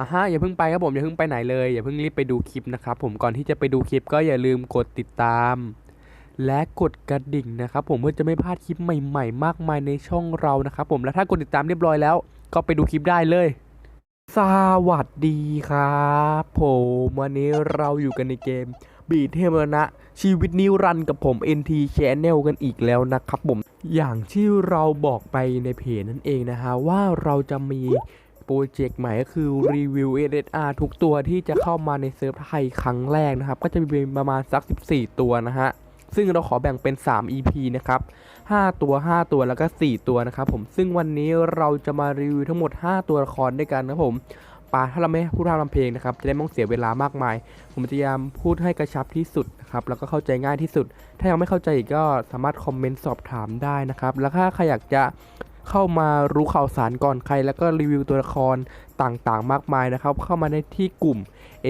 อะฮะอย่าเพิ่งไปครับผมอย่าเพิ่งไปไหนเลยอย่าเพิ่งรีบไปดูคลิปนะครับผมก่อนที่จะไปดูคลิปก็อย่าลืมกดติดตาม และกดกระดิ่งนะครับผมเพื่อจะไม่พลาดคลิปใหม่ๆ มากมายในช่องเรานะครับผมและถ้ากดติดตามเรียบร้อยแล้ว ก็ไปดูคลิปได้เลย สวัสดีครับผมวันนี้เราอยู่กันในเกมบีเทมนะ ชีวิตนิรันกับผม NT Channel กันอีกแล้วนะครับผม อย่างที่เราบอกไปในเพจนั่นเองนะฮะว่าเราจะมี ปรเจกต์ใหม่ก็คือรีวิว SSR ทุกตัวที่จะเข้ามาในเซิร์ฟไทยครั้งแรกนะครับ ก็จะมีประมาณสัก 14 ตัวนะฮะซึ่งเราขอแบ่งเป็น 3 EP นะครับ 5 ตัว 5 ตัวแล้วก็ 4 ตัวนะครับผม ซึ่งวันนี้เราจะมารีวิวทั้งหมด 5 ตัวละครด้วยกันนะผมปาถ้าเราไม่พูดทำลำเพลงนะครับ จะได้ไม่ต้องเสียเวลามากมาย ผมพยายามพูดให้กระชับที่สุดนะครับ แล้วก็เข้าใจง่ายที่สุด ถ้ายังไม่เข้าใจอีกก็สามารถคอมเมนต์สอบถามได้นะครับ แล้วถ้าใครอยากจะ เข้ามารู้ข่าวสารก่อนใคร แล้วก็รีวิวตัวละครต่างๆ มากมายนะครับ เข้ามาในที่กลุ่ม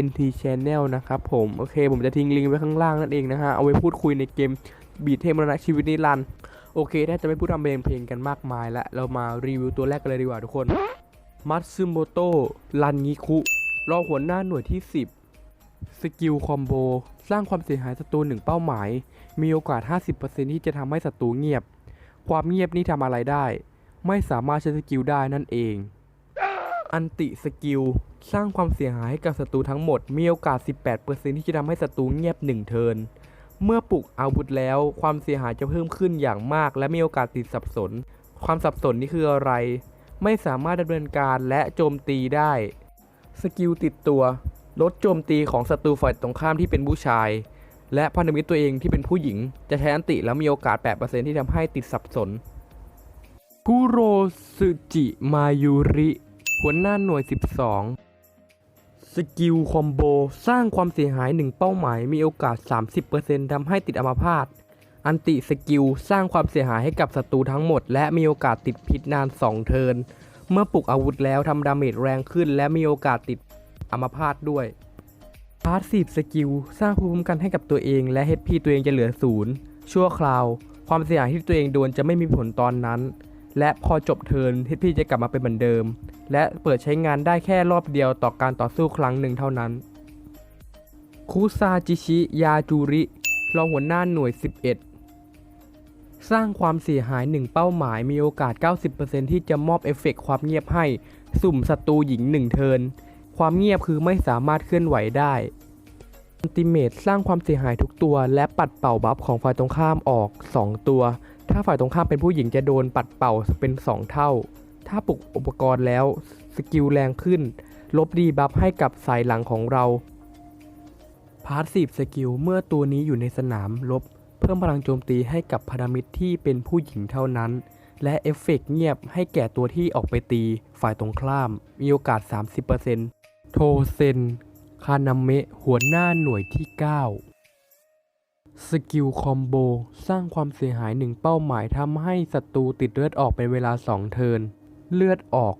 NT Channel นะครับผม โอเค ผมจะทิ้งลิงก์ไว้ข้างล่างนั่นเองนะฮะ เอาไว้พูดคุยในเกมบีเทมรณะชีวิตนิรันดร์โอเคถ้าจะไม่พูดทำเพลงเพลงกันมากมายล้วเรามารีวิวตัวแรกกันเลยดีกว่าทุกคนมัตสึโมโตะรันงิคุรองหัวหน้าหน่วยที่ 10 สกิลคอมโบ สร้างความเสียหายศัตรูหนึ่งเป้าหมาย มีโอกาส 50%ที่จะทำให้ศัตรูเงียบ ความเงียบนี่ทำอะไรได้ ไม่สามารถใช้สกิลได้นั่นเอง อันติสกิล สร้างความเสียหายให้กับศัตรูทั้งหมด มีโอกาส 18%ที่จะทำให้ศัตรูเงียบ 1 เทินเมื่อปลุกอาวุธแล้ว ความเสียหายจะเพิ่มขึ้นอย่างมาก และมีโอกาสติดสับสน ความสับสนนี่คืออะไร ไม่สามารถดำเนินการและโจมตีได้ สกิลติดตัว ลดโจมตีของศัตรูฝ่ายตรงข้ามที่เป็นผู้ชาย และพันธมิตรตัวเองที่เป็นผู้หญิง จะใช้อันติแล้วมีโอกาส 8%ที่ทำให้ติดสับสน คุโรสึจิมายุริ หัวหน้าหน่วย 12 สกิลคอมโบ สร้างความเสียหาย1เป้าหมาย มีโอกาส 30%ทำให้ติดอัมพาต อันติสกิล สร้างความเสียหายให้กับศัตรูทั้งหมด และมีโอกาสติดพิษนาน 2 เทิร์น เมื่อปลุกอาวุธแล้วทำดาเมจแรงขึ้น และมีโอกาสติดอัมพาตด้วยพาสซีฟสกิล สร้างภูมิคุ้มกันให้กับตัวเอง และ HP ตัวเองจะเหลือศูนย์ชั่วคราว ความเสียหายที่ตัวเองโดนจะไม่มีผลตอนนั้น และพอจบเทิร์น HP จะกลับมาเป็นเหมือนเดิม และเปิดใช้งานได้แค่รอบเดียวต่อการต่อสู้ครั้งหนึ่งเท่านั้นคุซาจิชิยาจูริ รองหัวหน้าหน่วย 11 สร้างความเสียหาย 1 เป้าหมายมีโอกาส 90%ที่จะมอบเอฟเฟกต์ความเงียบให้ สุ่มศัตรูหญิง 1 เทิน ความเงียบคือไม่สามารถเคลื่อนไหวได้อันติเมตสร้างความเสียหายทุกตัว และปัดเป่าบัฟของฝ่ายตรงข้ามออก 2 ตัว ถ้าฝ่ายตรงข้ามเป็นผู้หญิงจะโดนปัดเป่าเป็น 2 เท่า ถ้าปลุกอุปกรณ์แล้วสกิลแรงขึ้น ลบดีบัฟให้กับสายหลังของเราพาสซีฟสกิลเมื่อตัวนี้อยู่ในสนามลบ เพิ่มพลังโจมตีให้กับพันธมิตรที่เป็นผู้หญิงเท่านั้น และเอฟเฟกต์เงียบให้แก่ตัวที่ออกไปตี ฝ่ายตรงข้าม มีโอกาส 30%โทเซน คานาเมะ หัวหน้าหน่วยที่ 9 สกิลคอมโบ สร้างความเสียหายหนึ่งเป้าหมายทำให้ศัตรูติดเลือดออกเป็นเวลา 2 เทิร์น เลือดออก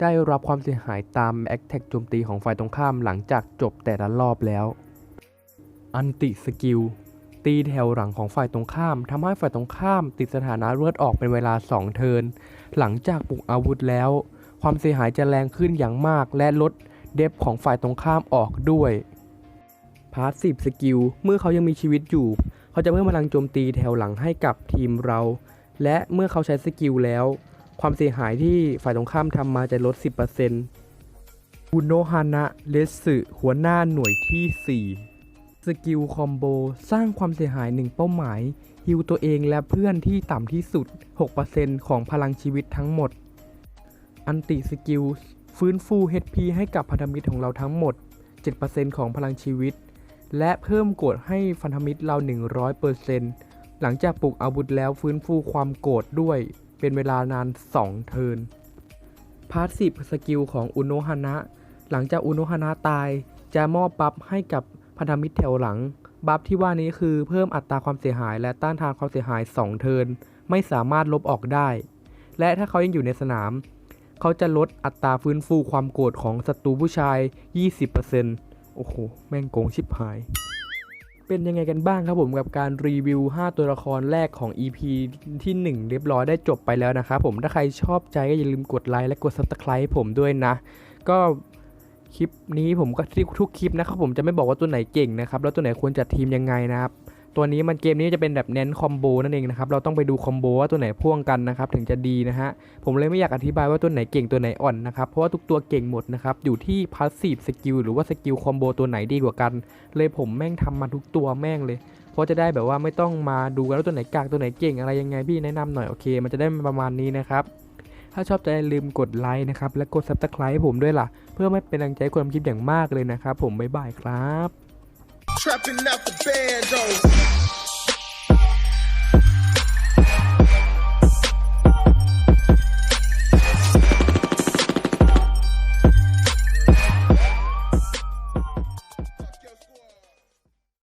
ได้รับความเสียหายตามแอคแท็กโจมตีของฝ่ายตรงข้ามหลังจากจบแต่ละรอบแล้ว อันติสกิล ตีแถวหลังของฝ่ายตรงข้ามทำให้ฝ่ายตรงข้าม ติดสถานะเลือดออกเป็นเวลา 2 เทิร์น หลังจากปลุกอาวุธแล้ว ความเสียหายจะแรงขึ้นอย่างมากและลดเดฟของฝ่ายตรงข้ามออกด้วย พาสซีฟสกิลเมื่อเขายังมีชีวิตอยู่ เขาจะเพิ่มพลังโจมตีแถวหลังให้กับทีมเรา และเมื่อเขาใช้สกิลแล้ว ความเสียหายที่ฝ่ายตรงข้ามทำมาจะลด 10%อุโนฮานะเลสึหัวหน้าหน่วยที่ 4 สกิลคอมโบสร้างความเสียหาย 1 เป้าหมายฮิวตัวเองและเพื่อนที่ต่ำที่สุด 6%ของพลังชีวิตทั้งหมด อันติสกิลฟื้นฟู HP ให้กับพันธมิตรของเราทั้งหมด 7%ของพลังชีวิต และเพิ่มโกรธให้พันธมิตรเรา 100%หลังจากปลุกอาวุธแล้วฟื้นฟูความโกรธด้วยเป็นเวลานาน 2 เทินพาสซีฟสกิลของอุโนฮานะ หลังจากอุโนฮานะตาย จะมอบบัฟให้กับพันธมิตรแถวหลัง บัฟที่ว่านี้คือเพิ่มอัตราความเสียหายและต้านทานความเสียหาย 2 เทินไม่สามารถลบออกได้ และถ้าเขายังอยู่ในสนาม เขาจะลดอัตราฟื้นฟูความโกรธของศัตรูผู้ชาย 20% โอ้โห แม่งโกงชิบหาย เป็นยังไงกันบ้างครับผมกับการรีวิว 5 ตัวละครแรกของ EP ที่ 1 เรียบร้อยได้จบไปแล้วนะครับผม ถ้าใครชอบใจก็อย่าลืมกดไลค์และกด Subscribe ให้ผมด้วยนะ ก็คลิปนี้ผมก็ทุกคลิปนะครับผมจะไม่บอกว่าตัวไหนเก่งนะครับ แล้วตัวไหนควรจัดทีมยังไงนะครับ ตัวนี้มันเกมนี้จะเป็นแบบเน้นคอมโบนั่นเองนะครับเราต้องไปดูคอมโบว่าตัวไหนพ่วงกันนะครับถึงจะดีนะฮะผมเลยไม่อยากอธิบายว่าตัวไหนเก่งตัวไหนอ่อนนะครับเพราะว่าทุกตัวเก่งหมดนะครับอยู่ที่พาสซีฟสกิลหรือว่าสกิลคอมโบตัวไหนดีกว่ากัน เลยผมแม่งทำมาทุกตัวแม่งเลยเพราะจะได้แบบว่าไม่ต้องมาดูกันว่าตัวไหนกากตัวไหนเก่งอะไรยังไงพี่แนะนำหน่อยโอเค มันจะได้ประมาณนี้นะครับถ้าชอบจะลืมกดไลค์นะครับและกด subscribe ให้ผมด้วยล่ะ เพื่อไม่เป็นแรงใจความคิดอย่างมากเลยนะครับผมบ๊ายบายครับ Trapping out the bandos.